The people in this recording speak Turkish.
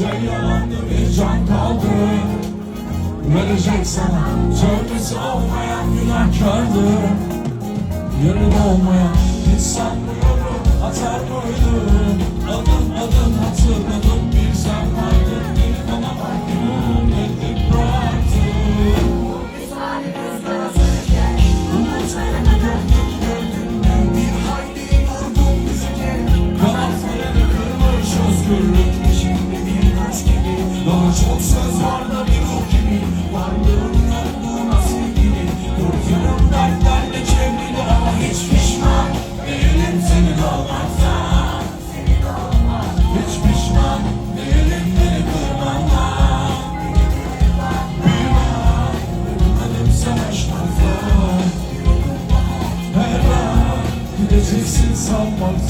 şey yalandı bir can kaldı. Verecek sana? Tövbesi olmayan günahkardı. Yarın olmayan hiç sanmıyorum atar mıydım çok söz var da bir ruh gibi Varlığın yokluğuna sevgili yanım dertlerle çevrili Ama hiç pişman. Değilim senin olmaktan Hiç pişman değilim beni kırmandan Büyümen ölmedim savaşmaktan Her an gideceksin sanmaktan